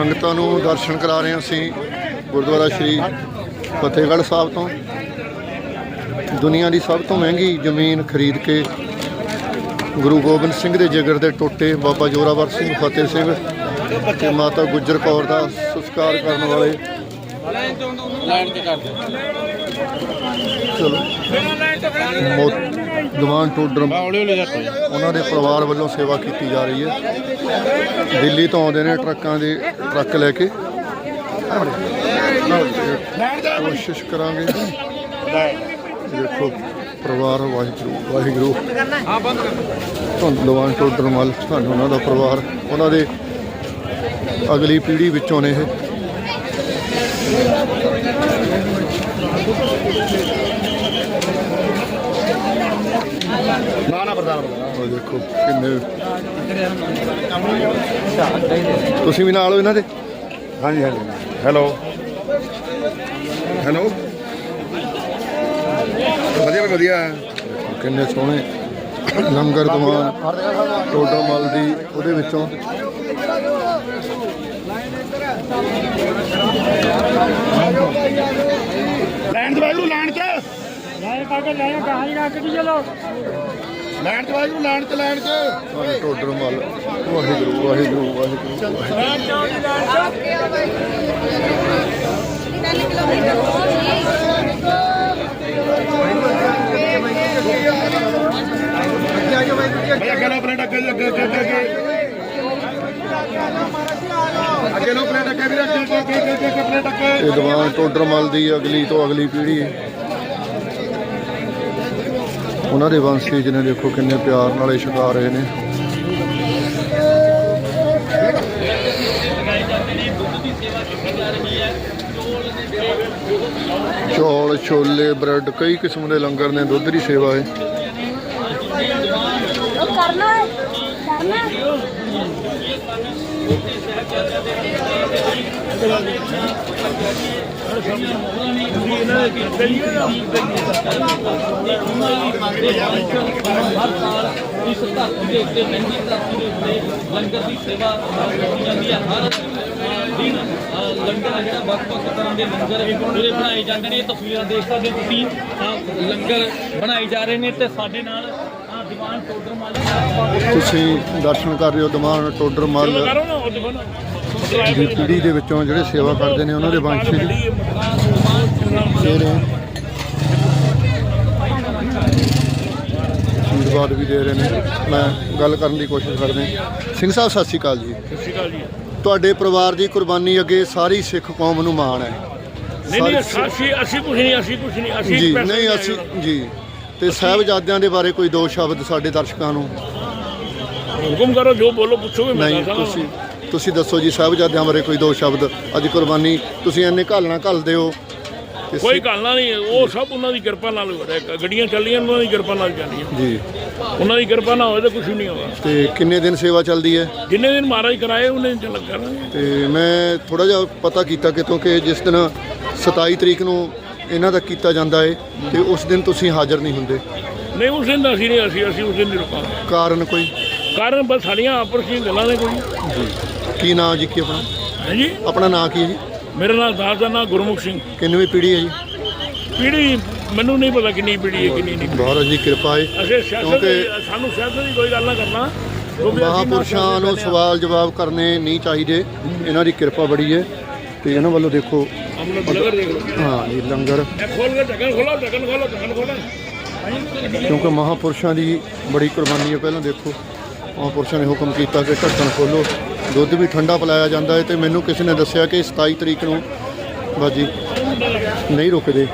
ਸੰਗਤਾਂ ਨੂੰ ਦਰਸ਼ਨ ਕਰਾ ਰਹੇ ਹਾਂ ਅਸੀਂ ਗੁਰਦੁਆਰਾ ਸ਼੍ਰੀ ਫਤਿਹਗੜ੍ਹ ਸਾਹਿਬ ਤੋਂ। ਦੁਨੀਆ ਦੀ ਸਭ ਤੋਂ ਮਹਿੰਗੀ ਜ਼ਮੀਨ ਖਰੀਦ ਕੇ ਗੁਰੂ ਗੋਬਿੰਦ ਸਿੰਘ ਦੇ ਜਿਗਰ ਦੇ ਟੋਟੇ ਬਾਬਾ ਜੋਰਾਵਰ ਸਿੰਘ ਫਤਿਹ ਸਿੰਘ ਤੇ ਮਾਤਾ ਗੁਜਰ ਕੌਰ ਦਾ ਸੰਸਕਾਰ ਕਰਨ ਵਾਲੇ ਲਾਈਨ ਤੇ ਕਰ ਦੇ ਚਲੋ। ਟੋਡਰ ਉਹਨਾਂ ਦੇ ਪਰਿਵਾਰ ਵੱਲੋਂ ਸੇਵਾ ਕੀਤੀ ਜਾ ਰਹੀ ਹੈ। ਦਿੱਲੀ ਤੋਂ ਆਉਂਦੇ ਨੇ ਟਰੱਕਾਂ ਦੇ ਟਰੱਕ ਲੈ ਕੇ। ਕੋਸ਼ਿਸ਼ ਕਰਾਂਗੇ। ਦੇਖੋ ਪਰਿਵਾਰ ਵਾਹਿਗੁਰੂ ਵਾਹਿਗੁਰੂ। ਹਾਂ ਬੰਦ ਕਰ ਦੀਵਾਨ ਟੋਡਰ ਮੱਲ ਤੁਹਾਨੂੰ ਉਹਨਾਂ ਦਾ ਪਰਿਵਾਰ। ਉਹਨਾਂ ਦੇ ਅਗਲੀ ਪੀੜ੍ਹੀ ਵਿੱਚੋਂ ਨੇ ਇਹ। ਨਾ ਨਾ ਪ੍ਰਧਾਨ ਉਹ ਦੇਖੋ ਕਿੰਨੇ ਤੁਸੀਂ ਵੀ ਨਾਲ ਹੋ ਇਹਨਾਂ ਦੇ? ਹਾਂਜੀ ਹਾਂਜੀ। ਹੈਲੋ। ਹੈਲੋ। ਵਧੀਆ ਵਧੀਆ। ਕਿੰਨੇ ਸੋਹਣੇ ਲੰਗਰ ਦੀਵਾਨ ਟੋਡਰ ਮੱਲ ਦੀ ਉਹਦੇ ਵਿੱਚੋਂ। ਲਾਈਨ ਤੇ ਵਾਹਿਗੁਰੂ ਲਾਈਨ ਤੇ। ਲਾਇਆ ਕਾਕੇ ਲਾਇਆ ਕਹਾਂ ਹੀ ਰੱਖ ਦੀ ਚਲੋ। ਲਾਈਨ ਤੇ ਵਾਹਿਗੁਰੂ ਤੇ ਲਾਈਨ ਤੇ ਤੁਹਾਨੂੰ ਟੋਡਰ ਮੱਲ। ਵਾਹਿਗੁਰੂ ਵਾਹਿਗੁਰੂ ਵਾਹਿਗੁਰੂ ਵਾਹਿਗੁਰੂ। ਭਈਆ ਅੱਗੇ ਲੋ ਪਲੇਟ ਅੱਗੇ ਅੱਗੇ ਅੱਗੇ ਅੱਗੇ। ਅੱਗੇ ਲੋ ਪਲੇਟ ਅੱਗੇ ਵੀਰੇ ਅੱਗੇ ਅੱਗੇ ਅੱਗੇ ਅੱਗੇ ਅੱਗੇ ਪਲੇਟ ਅੱਗੇ ਇਹ ਦੀਵਾਨ ਟੋਡਰ ਮੱਲ ਦੀ ਅਗਲੀ ਤੋਂ ਅਗਲੀ ਪੀੜ੍ਹੀ। ਉਹਨਾਂ ਦੇ ਵੰਸ਼ਜ ਨੇ ਦੇਖੋ ਕਿੰਨੇ ਪਿਆਰ ਨਾਲ ਇਹ ਛਕਾ ਰਹੇ ਨੇ। ਚੌਲ, ਛੋਲੇ, ਬ੍ਰੈਡ, ਕਈ ਕਿਸਮ ਦੇ ਲੰਗਰ ਨੇ, ਦੁੱਧ ਦੀ ਸੇਵਾ ਹੈ। ਕਰਨਾ ਕਰਨਾ ਇਸ ਧਰਤੀ ਦੇ ਉੱਤੇ ਮਹਿੰਗੀ ਧਰਤੀ ਦੇ ਉੱਤੇ ਲੰਗਰ ਦੀ ਸੇਵਾ ਕੀਤੀ ਜਾਂਦੀ ਹੈ ਹਰ ਦਿਨ ਲੰਗਰ ਆ ਜਿਹੜਾ ਵੱਖ-ਵੱਖ ਤਰ੍ਹਾਂ ਦੇ ਲੰਗਰ ਪੂਰੇ ਬਣਾਏ ਜਾਂਦੇ ਨੇ ਇਹ ਤਸਵੀਰਾਂ ਦੇਖ ਸਕਦੇ ਹੋ ਤੁਸੀਂ ਲੰਗਰ ਬਣਾਏ ਜਾ ਰਹੇ ਨੇ ਤੇ ਸਾਡੇ ਨਾਲ ਦੀਵਾਨ ਟੋਡਰ ਮਾਲਾ। ਤੁਸੀਂ ਦਰਸ਼ਨ ਕਰ ਰਹੇ ਹੋ ਦੀਵਾਨ। ਟੋਡਰ ਮਾਲ ਦੀ ਪੀੜ੍ਹੀ ਦੇ ਵਿੱਚੋਂ ਜਿਹੜੇ ਸੇਵਾ ਕਰਦੇ ਨੇ ਉਹਨਾਂ ਦੇ ਵੰਸ਼ਜ ਰਹੇ ਆਸ਼ੀਰਵਾਦ ਵੀ ਦੇ ਰਹੇ ਨੇ। ਮੈਂ ਗੱਲ ਕਰਨ ਦੀ ਕੋਸ਼ਿਸ਼ ਕਰਦੇ ਸਿੰਘ ਸਾਹਿਬ ਸਤਿ ਸ਼੍ਰੀ ਅਕਾਲ ਜੀ। ਸਤਿ ਸ਼੍ਰੀ ਅਕਾਲ ਜੀ। ਤੁਹਾਡੇ ਪਰਿਵਾਰ ਦੀ ਕੁਰਬਾਨੀ ਅੱਗੇ ਸਾਰੀ ਸਿੱਖ ਕੌਮ ਨੂੰ ਮਾਣ ਹੈ। ਨਹੀਂ ਨਹੀਂ ਅਸੀਂ ਅਸੀਂ ਕੁਝ ਨਹੀਂ ਅਸੀਂ ਕੁਝ ਨਹੀਂ ਅਸੀਂ ਜੀ ਨਹੀਂ ਅਸੀਂ। ਜੀ। ਤੇ ਸਾਹਿਬਜ਼ਾਦਿਆਂ ਦੇ ਬਾਰੇ ਕੋਈ ਦੋ ਸ਼ਬਦ ਸਾਡੇ ਦਰਸ਼ਕਾਂ ਨੂੰ? ਹੁਕਮ ਕਰੋ ਜੋ ਬੋਲੋ ਪੁੱਛੋਗੇ ਮੈਂ ਨਹੀਂ ਤੁਸੀਂ ਤੁਸੀਂ ਦੱਸੋ ਜੀ ਸਾਹਿਬਜ਼ਾਦਿਆਂ ਬਾਰੇ ਕੋਈ ਦੋ ਸ਼ਬਦ ਅੱਜ ਕੁਰਬਾਨੀ ਤੁਸੀਂ ਇੰਨੇ ਘਾਲਣਾ ਘੱਲਦੇ ਹੋ। ਕੋਈ ਗੱਲ ਨਹੀਂ ਉਹ ਸਭ ਉਹਨਾਂ ਦੀ ਕਿਰਪਾ ਨਾਲ ਹੋ ਰਿਹਾ ਗੱਡੀਆਂ ਚੱਲੀਆਂ ਉਹਨਾਂ ਦੀ ਕਿਰਪਾ ਨਾਲ ਚੱਲੀਆਂ ਜੀ। ਉਹਨਾਂ ਦੀ ਕਿਰਪਾ ਨਾ ਹੋਵੇ ਤਾਂ ਕੁਝ ਨਹੀਂ ਹੋਗਾ ਤੇ ਕਿੰਨੇ ਦਿਨ ਸੇਵਾ ਚੱਲਦੀ ਹੈ? ਜਿੰਨੇ ਦਿਨ ਮਹਾਰਾਜ ਕਰਾਏ ਉਹਨੇ ਚੱਲ ਕਰਾਂਗੇ। ਤੇ ਮੈਂ ਥੋੜਾ ਜਿਹਾ ਪਤਾ ਕੀਤਾ ਕਿਤੋਂ ਕਿ ਜਿਸ ਦਿਨ 27 ਤਰੀਕ ਨੂੰ ਇਹਨਾਂ ਦਾ ਕੀਤਾ ਜਾਂਦਾ ਹੈ ਤੇ ਉਸ ਦਿਨ ਤੁਸੀਂ ਹਾਜ਼ਰ ਨਹੀਂ ਹੁੰਦੇ। ਨਹੀਂ ਉਸ ਦਿਨ ਅਸੀਂ ਨਹੀਂ ਅਸੀਂ ਅਸੀਂ ਉਸ ਦਿਨ ਨਹੀਂ ਰੁਕਾਂਗੇ। ਕਾਰਨ ਕੋਈ? ਕਾਰਨ ਬਸ ਸਾਡੀਆਂ ਆਪਸ ਵਿੱਚ ਗੱਲਾਂ ਨੇ ਕੋਈ। ਜੀ। ਕੀ ਨਾਮ ਜੀ ਕੀ ਆਪਣਾ? ਹੈ ਜੀ? ਆਪਣਾ ਨਾਂ ਕੀ ਹੈ ਜੀ? ਮੇਰਾ ਨਾਮ ਦਾਸ ਦਾ ਨਾਮ ਗੁਰਮੁਖ ਸਿੰਘ। ਕਿੰਨਵੀਂ ਪੀੜ੍ਹੀ ਹੈ ਜੀ? ਪੀੜੀ ਮੈਨੂੰ ਨਹੀਂ ਪਤਾ ਕਿੰਨੀ ਪੀੜੀ ਹੈ ਕਿੰਨੀ ਨਹੀਂ। ਮਹਾਰਾਜ ਦੀ ਕਿਰਪਾ ਹੈ। ਅਸੀਂ ਸਿਆਸਤ ਕਿਉਂਕਿ ਦੀ- ਸਾਨੂੰ ਸਿਆਸਤ ਦੀ ਕੋਈ ਗੱਲ ਨਾ ਕਰਨਾ। ਕਿਉਂਕਿ ਅਸੀਂ ਨਾ ਮਹਾਪੁਰਸ਼ਾਂ ਸਿਆਸਤ ਨੂੰ ਕਰਦੇ ਹਾਂ। ਸਵਾਲ ਜਵਾਬ ਕਰਨੇ ਨਹੀਂ ਚਾਹੀਦੇ। ਇਹਨਾਂ ਦੀ ਕਿਰਪਾ ਬੜੀ ਹੈ। ਤੇ ਇਹਨਾਂ ਵੱਲੋਂ ਦੇਖੋ। ਆਪਣੇ ਬਲਗਰ ਦੇਖ ਲਓ। ਹਾਂ ਜੀ ਲੰਗਰ। ਇਹ ਖੋਲ ਕੇ ਢੱਕਣ ਖੋਲੋ ਢੱਕਣ ਖੋਲੋ ਢੱਕਣ ਖੋਲੋ। ਕਿਉਂਕਿ ਮਹਾਪੁਰਸ਼ਾਂ ਦੀ ਬੜੀ ਕੁਰਬਾਨੀ ਹੈ। ਪਹਿਲਾਂ ਦੇਖੋ ਮਹਾਪੁਰਸ਼ਾਂ ਨੇ ਹੁਕਮ ਕੀਤਾ ਕਿ ਢੱਕਣ ਖੋਲੋ। ਦੁੱਧ ਵੀ ਠੰਡਾ ਪਿਲਾਇਆ ਜਾਂਦਾ ਹੈ ਤੇ ਮੈਨੂੰ ਕਿਸੇ ਨੇ ਦੱਸਿਆ ਕਿ 27 ਤਰੀਕ ਨੂੰ ਬਾਜੀ, ਨਹੀਂ ਰੁਕਦੇ,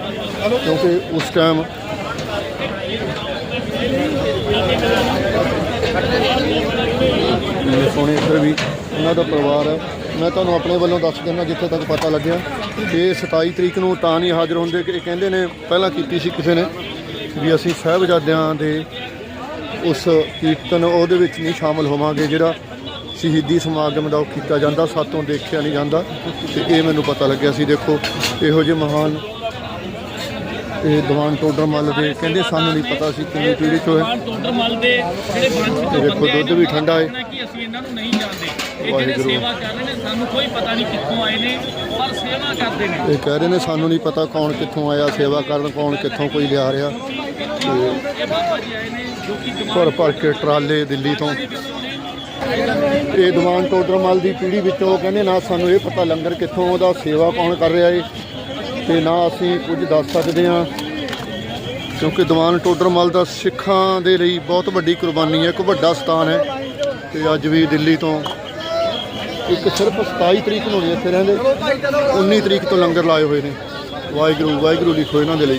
ਕਿਉਂਕਿ ਉਸ ਟਾਈਮ ਮੇਰੇ ਸੋਹਣੇ ਇੱਧਰ ਵੀ, ਉਹਨਾਂ ਦਾ ਪਰਿਵਾਰ ਹੈ। ਮੈਂ ਤੁਹਾਨੂੰ ਆਪਣੇ ਵੱਲੋਂ ਦੱਸ ਦਿੰਦਾ ਜਿੱਥੇ ਤੱਕ ਪਤਾ ਲੱਗਿਆ ਕਿ 27 ਤਰੀਕ ਨੂੰ ਤਾਂ ਨਹੀਂ ਹਾਜ਼ਰ ਹੁੰਦੇ ਕਿ ਇਹ ਕਹਿੰਦੇ ਨੇ ਪਹਿਲਾਂ ਕੀਤੀ ਸੀ ਕਿਸੇ ਨੇ ਵੀ ਅਸੀਂ ਸਾਹਿਬਜ਼ਾਦਿਆਂ ਦੇ ਉਸ ਕੀਰਤਨ ਉਹਦੇ ਵਿੱਚ ਨਹੀਂ ਸ਼ਾਮਲ ਹੋਵਾਂਗੇ, ਜਿਹੜਾ ਸ਼ਹੀਦੀ ਸਮਾਗਮ ਦਾ ਉਹ ਕੀਤਾ ਜਾਂਦਾ ਸਾਤੋਂ ਦੇਖਿਆ ਨਹੀਂ ਜਾਂਦਾ ਤੇ ਇਹ ਮੈਨੂੰ ਪਤਾ ਲੱਗਿਆ ਸੀ ਦੇਖੋ ਇਹੋ ਜਿਹੇ ਮਹਾਨ ਇਹ ਦੀਵਾਨ ਟੋਡਰ ਮੱਲ ਦੇ ਕਹਿੰਦੇ ਸਾਨੂੰ ਨਹੀਂ ਪਤਾ ਸੀ ਕਿੰਨੀ ਪੀੜ੍ਹੀ ਚੋਂ ਹੈ ਟੋਡਰ ਮਲ ਦੇ ਜਿਹੜੇ ਵੰਸ਼ ਇਹ ਦੇਖੋ ਦੁੱਧ ਵੀ ਠੰਡਾ ਹੈ। ਕਿ ਅਸੀਂ ਇਹਨਾਂ ਨੂੰ ਨਹੀਂ ਜਾਣਦੇ। ਇਹ ਜਿਹੜੇ ਵਾਹਿਗੁਰੂ। ਸੇਵਾ ਕਰ ਰਹੇ ਨੇ ਸਾਨੂੰ ਕੋਈ ਪਤਾ ਨਹੀਂ ਕਿੱਥੋਂ ਆਏ ਨੇ ਪਰ ਸੇਵਾ ਕਰਦੇ ਨੇ। ਇਹ ਕਹਿ ਰਹੇ ਨੇ ਸਾਨੂੰ ਨਹੀਂ ਪਤਾ ਕੌਣ ਕਿੱਥੋਂ ਆਇਆ ਸੇਵਾ ਕਰਨ ਕੌਣ ਕਿੱਥੋਂ ਕੋਈ ਲਿਆ ਰਿਹਾ। ਇਹ ਬਾਬਾ ਜੀ ਆਏ ਨੇ ਜੋ ਕਿ ਭਰ ਭਰ ਕੇ ਟਰਾਲੇ ਦਿੱਲੀ ਤੋਂ। ਇਹ ਦੀਵਾਨ ਟੋਡਰਮਲ ਦੀ ਪੀੜ੍ਹੀ ਵਿੱਚੋਂ ਕਹਿੰਦੇ ਨਾ ਸਾਨੂੰ ਇਹ ਪਤਾ ਲੰਗਰ ਕਿੱਥੋਂ ਉਹਦਾ ਸੇਵਾ ਕੌਣ ਕਰ ਰਿਹਾ ਏ ਤੇ ਨਾ ਅਸੀਂ ਕੁਝ ਦੱਸ ਸਕਦੇ ਹਾਂ। ਕਿਉਂਕਿ ਦੀਵਾਨ ਟੋਡਰਮਲ ਦਾ ਸਿੱਖਾਂ ਦੇ ਲਈ ਬਹੁਤ ਵੱਡੀ ਕੁਰਬਾਨੀ ਹੈ, ਇੱਕ ਵੱਡਾ ਸਥਾਨ ਹੈ ਤੇ ਅੱਜ ਵੀ ਦਿੱਲੀ ਤੋਂ ਇੱਕ ਸਿਰਫ 27 ਤਰੀਕ ਨੂੰ ਨਹੀਂ, ਇੱਥੇ ਰਹਿੰਦੇ 19 ਤਰੀਕ ਤੋਂ ਲੰਗਰ ਲਾਏ ਹੋਏ ਨੇ। ਵਾਹਿਗੁਰੂ ਵਾਹਿਗੁਰੂ ਲਿਖੋ ਇਹਨਾਂ ਦੇ ਲਈ।